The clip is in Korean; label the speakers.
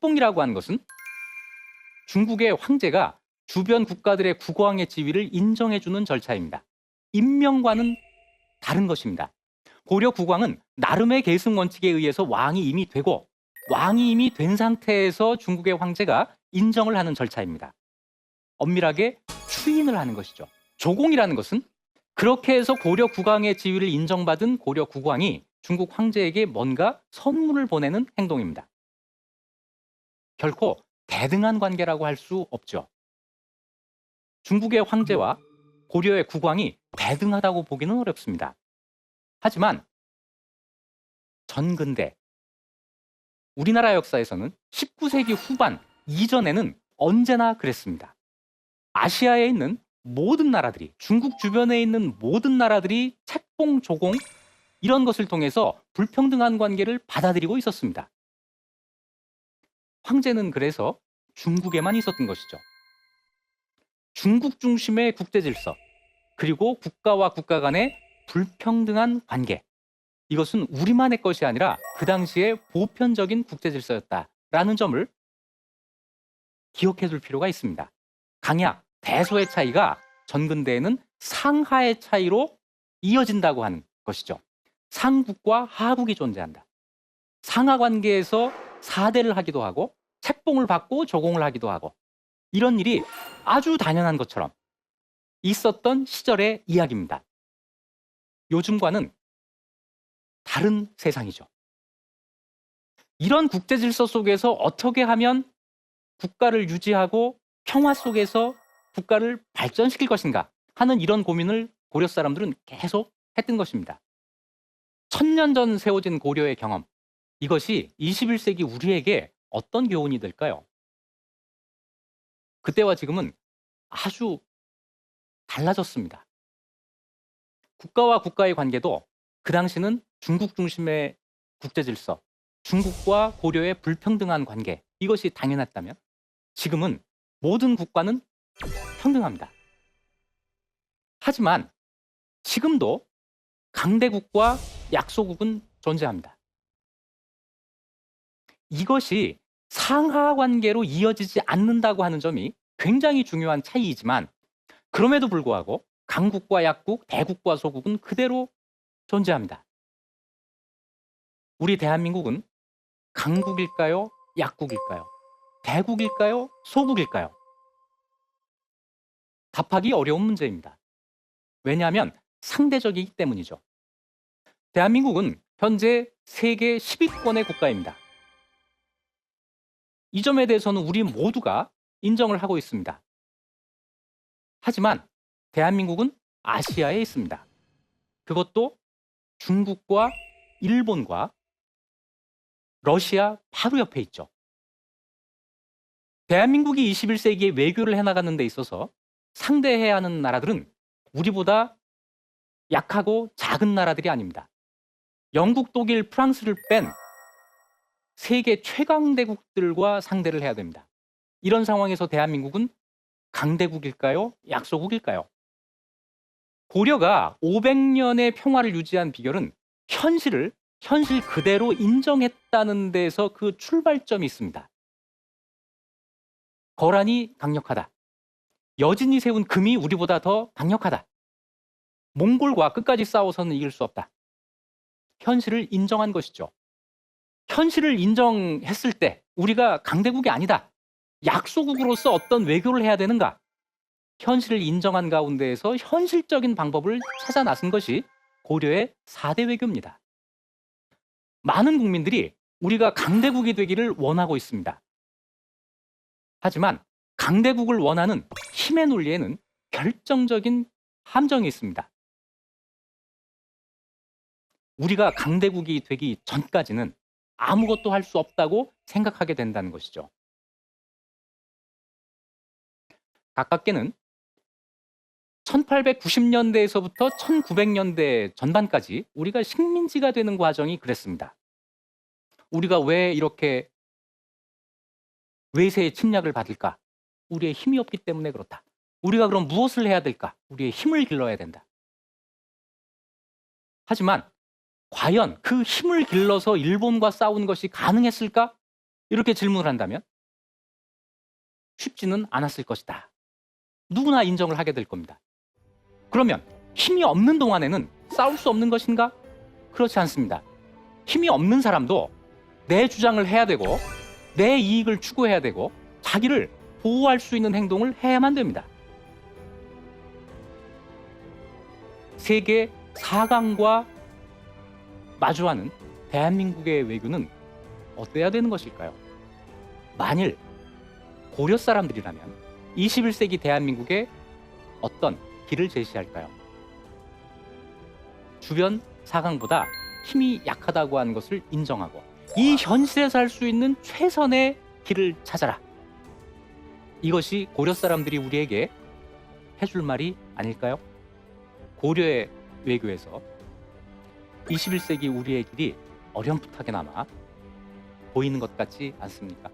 Speaker 1: 책봉이라고 하는 것은 중국의 황제가 주변 국가들의 국왕의 지위를 인정해주는 절차입니다. 임명과는 다른 것입니다. 고려 국왕은 나름의 계승 원칙에 의해서 왕이 이미 되고 왕이 이미 된 상태에서 중국의 황제가 인정을 하는 절차입니다. 엄밀하게 추인을 하는 것이죠. 조공이라는 것은 그렇게 해서 고려 국왕의 지위를 인정받은 고려 국왕이 중국 황제에게 뭔가 선물을 보내는 행동입니다. 결코 대등한 관계라고 할 수 없죠. 중국의 황제와 고려의 국왕이 대등하다고 보기는 어렵습니다. 하지만 전근대 우리나라 역사에서는 19세기 후반 이전에는 언제나 그랬습니다. 아시아에 있는 모든 나라들이 중국 주변에 있는 모든 나라들이 책봉 조공 이런 것을 통해서 불평등한 관계를 받아들이고 있었습니다. 황제는 그래서 중국에만 있었던 것이죠. 중국 중심의 국제 질서, 그리고 국가와 국가 간의 불평등한 관계. 이것은 우리만의 것이 아니라 그 당시에 보편적인 국제 질서였다라는 점을 기억해 둘 필요가 있습니다. 강약, 대소의 차이가 전근대에는 상하의 차이로 이어진다고 하는 것이죠. 상국과 하국이 존재한다. 상하 관계에서 사대를 하기도 하고 책봉을 받고 조공을 하기도 하고 이런 일이 아주 당연한 것처럼 있었던 시절의 이야기입니다. 요즘과는 다른 세상이죠. 이런 국제 질서 속에서 어떻게 하면 국가를 유지하고 평화 속에서 국가를 발전시킬 것인가 하는 이런 고민을 고려 사람들은 계속 했던 것입니다. 천년 전 세워진 고려의 경험, 이것이 21세기 우리에게 어떤 교훈이 될까요? 그때와 지금은 아주 달라졌습니다. 국가와 국가의 관계도 그 당시는 중국 중심의 국제 질서, 중국과 고려의 불평등한 관계, 이것이 당연했다면 지금은 모든 국가는 평등합니다. 하지만 지금도 강대국과 약소국은 존재합니다. 이것이 상하 관계로 이어지지 않는다고 하는 점이 굉장히 중요한 차이이지만 그럼에도 불구하고 강국과 약국, 대국과 소국은 그대로 존재합니다. 우리 대한민국은 강국일까요? 약국일까요? 대국일까요? 소국일까요? 답하기 어려운 문제입니다. 왜냐하면 상대적이기 때문이죠. 대한민국은 현재 세계 10위권의 국가입니다. 이 점에 대해서는 우리 모두가 인정을 하고 있습니다. 하지만 대한민국은 아시아에 있습니다. 그것도 중국과 일본과 러시아 바로 옆에 있죠. 대한민국이 21세기에 외교를 해나가는 데 있어서 상대해야 하는 나라들은 우리보다 약하고 작은 나라들이 아닙니다. 영국, 독일, 프랑스를 뺀 세계 최강대국들과 상대를 해야 됩니다. 이런 상황에서 대한민국은 강대국일까요? 약소국일까요? 고려가 500년의 평화를 유지한 비결은 현실을 현실 그대로 인정했다는 데서 그 출발점이 있습니다. 거란이 강력하다. 여진이 세운 금이 우리보다 더 강력하다. 몽골과 끝까지 싸워서는 이길 수 없다. 현실을 인정한 것이죠. 현실을 인정했을 때 우리가 강대국이 아니다. 약소국으로서 어떤 외교를 해야 되는가? 현실을 인정한 가운데에서 현실적인 방법을 찾아 나선 것이 고려의 4대 외교입니다. 많은 국민들이 우리가 강대국이 되기를 원하고 있습니다. 하지만 강대국을 원하는 힘의 논리에는 결정적인 함정이 있습니다. 우리가 강대국이 되기 전까지는 아무것도 할 수 없다고 생각하게 된다는 것이죠. 가깝게는 1890년대에서부터 1900년대 전반까지 우리가 식민지가 되는 과정이 그랬습니다. 우리가 왜 이렇게 외세의 침략을 받을까? 우리의 힘이 없기 때문에 그렇다. 우리가 그럼 무엇을 해야 될까? 우리의 힘을 길러야 된다. 하지만 과연 그 힘을 길러서 일본과 싸우는 것이 가능했을까? 이렇게 질문을 한다면 쉽지는 않았을 것이다. 누구나 인정을 하게 될 겁니다. 그러면 힘이 없는 동안에는 싸울 수 없는 것인가? 그렇지 않습니다. 힘이 없는 사람도 내 주장을 해야 되고 내 이익을 추구해야 되고 자기를 보호할 수 있는 행동을 해야만 됩니다. 세계 4강과 마주하는 대한민국의 외교는 어때야 되는 것일까요? 만일 고려 사람들이라면 21세기 대한민국에 어떤 길을 제시할까요? 주변 4강보다 힘이 약하다고 하는 것을 인정하고 이 현실에서 할 수 있는 최선의 길을 찾아라. 이것이 고려 사람들이 우리에게 해줄 말이 아닐까요? 고려의 외교에서 21세기 우리의 길이 어렴풋하게 남아 보이는 것 같지 않습니까?